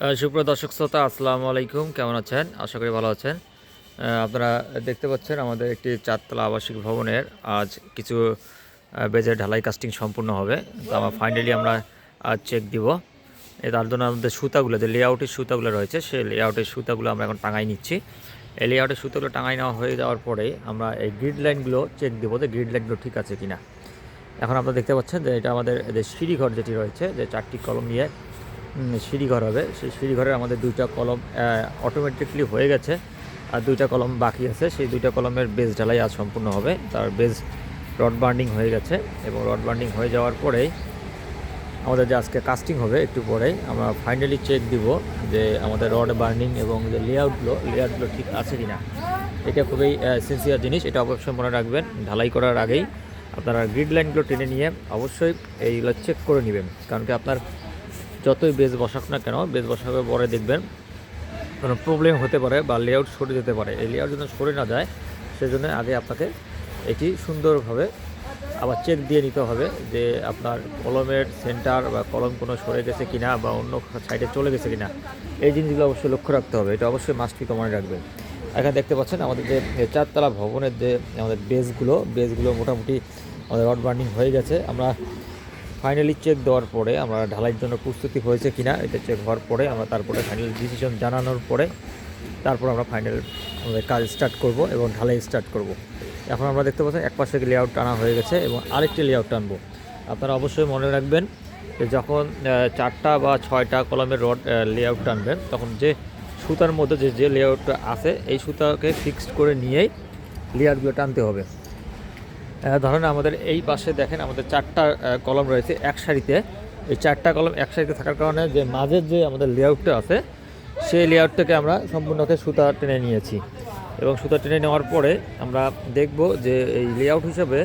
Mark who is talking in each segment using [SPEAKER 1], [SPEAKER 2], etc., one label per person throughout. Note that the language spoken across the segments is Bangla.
[SPEAKER 1] সুপ্রিয় দর্শক শ্রোতা, আসসালামু আলাইকুম। কেমন আছেন? আশা করি ভালো আছেন। আপনারা দেখতে পাচ্ছেন আমাদের একটি চারতলা আবাসিক ভবনের আজ কিছু বেজের ঢালাই কাস্টিং সম্পূর্ণ হবে। তো আমরা ফাইনালি আমরা আজ চেক দিব। তার জন্য আমাদের সুতাগুলো, যে লেআউটের সুতাগুলো রয়েছে সেই লেআউটের সুতাগুলো আমরা এখন টাঙাই নিচ্ছি। এই লেআউটের সুতাগুলো টাঙাই নেওয়া হয়ে যাওয়ার পরে আমরা এই গ্রিড লাইনগুলো চেক দেবো যে গ্রিড লাইনগুলো ঠিক আছে কিনা। এখন আপনারা দেখতে পাচ্ছেন যে এটা আমাদের যে সিঁড়িঘর যেটি রয়েছে, যে চারটি কলম নিয়ে সিঁড়িঘর হবে। সেই সিঁড়িঘরের আমাদের দুইটা কলম অটোমেটিকলি হয়ে গেছে। আর দুইটা কলম বাকি আছে। সেই দুইটা কলমের বেজ ঢালাই আজ সম্পূর্ণ হবে। তার বেজ রড বার্নিং হয়ে গেছে এবং রড বার্নিং হয়ে যাওয়ার পরেই আমাদের যে আজকে কাস্টিং হবে, একটু পরেই আমরা ফাইনালি চেক দিব যে আমাদের রড বার্নিং এবং যে লেআউটগুলো লেআউটগুলো ঠিক আছে কি না এটা খুবই সিনসিয়ার জিনিস। এটা অবশ্যই মনে রাখবেন। ঢালাই করার আগেই আপনারা গ্রিড লাইনগুলো টেনে নিয়ে অবশ্যই এইগুলো চেক করে নেবেন। কারণ কি আপনার যতই বেজ বসাক না কেন বেজ বসানোর পরে দেখবেন কোনো প্রবলেম হতে পারে বা লেআউট সরে যেতে পারে। এই লেআউট যেন সরে না যায়, সেজন্য আগে আপনাকে এটি সুন্দরভাবে আবার চেক দিয়ে নিতে হবে যে আপনার কলমের সেন্টার বা কলম কোনো সরে গেছে কিনা বা অন্য সাইডে চলে গেছে কিনা। এই জিনিসগুলো অবশ্যই লক্ষ্য রাখতে হবে, এটা অবশ্যই মাস্ট বি মনে রাখবেন। এখানে দেখতে পাচ্ছেন আমাদের যে চারতলা ভবনের যে আমাদের বেসগুলো বেসগুলো মোটামুটি আমাদের রড বার্নিং হয়ে গেছে। আমরা ফাইনালি চেক দেওয়ার পরে আমরা ঢালাইয়ের জন্য প্রস্তুতি হয়েছে কিনা, এটা চেক হওয়ার পরে আমরা তারপরে ফাইনাল ডিসিশন জানানোর পরে তারপর আমরা ফাইনাল আমাদের কাজ স্টার্ট করব এবং ঢালাই স্টার্ট করব। এখন আমরা দেখতে পাচ্ছি এক পাশে লেআউট টানা হয়ে গেছে এবং আরেকটি লেআউট টানবো। আপনারা অবশ্যই মনে রাখবেন যে যখন চারটা বা ছয়টা কলমের রড লেআউট টানবেন, তখন যে সুতার মধ্যে যে যে লেআউটটা আছে, এই সুতাকে ফিক্সড করে নিয়েই লেয়ারগুলো টানতে হবে। ধরেন আমাদের এই পাশে দেখেন আমাদের চারটা কলম রয়েছে এক সারিতে। এই চারটা কলম এক সারিতে থাকার কারণে যে মাঝের যে আমাদের লেআউটটা আছে, সেই লেআউটটাকে আমরা সম্পূর্ণকে সুতা টেনে নিয়েছি। এবং সুতা টেনে নেওয়ার পরে আমরা দেখব যে এই লেআউট হিসেবে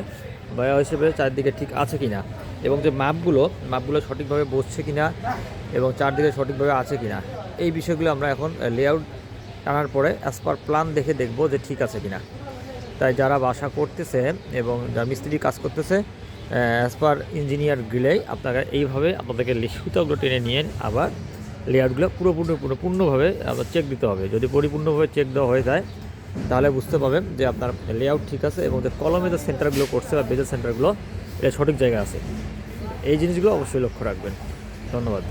[SPEAKER 1] বয়া হিসেবে চারদিকে ঠিক আছে কিনা। এবং যে মাপগুলো মাপগুলো সঠিকভাবে বসছে কিনা এবং চারদিকে সঠিকভাবে আছে কিনা। এই বিষয়গুলো আমরা এখন লেআউট টানার পরে অ্যাজ পার প্ল্যান দেখে দেখব যে ঠিক আছে কিনা। তাই যারা বাসা করতেছে এবং যারা মিস্ত্রি কাজ করতেছে অ্যাজ পার ইঞ্জিনিয়ার গেলেই আপনারা এইভাবে আপনাদেরকে সুতাগুলো টেনে নিয়ে আবার লেয়ারগুলো পুরোপুরি পুরো পূর্ণভাবে আবার চেক দিতে হবে। যদি পরিপূর্ণভাবে চেক দেওয়া হয়ে যায়, তাহলে বুঝতে পারবেন যে আপনার লেআউট ঠিক আছে এবং যে কলমে যে সেন্টারগুলো করছে বা বেজের সেন্টারগুলো এটা সঠিক জায়গায় আছে। এই জিনিসগুলো অবশ্যই লক্ষ্য রাখবেন। ধন্যবাদ।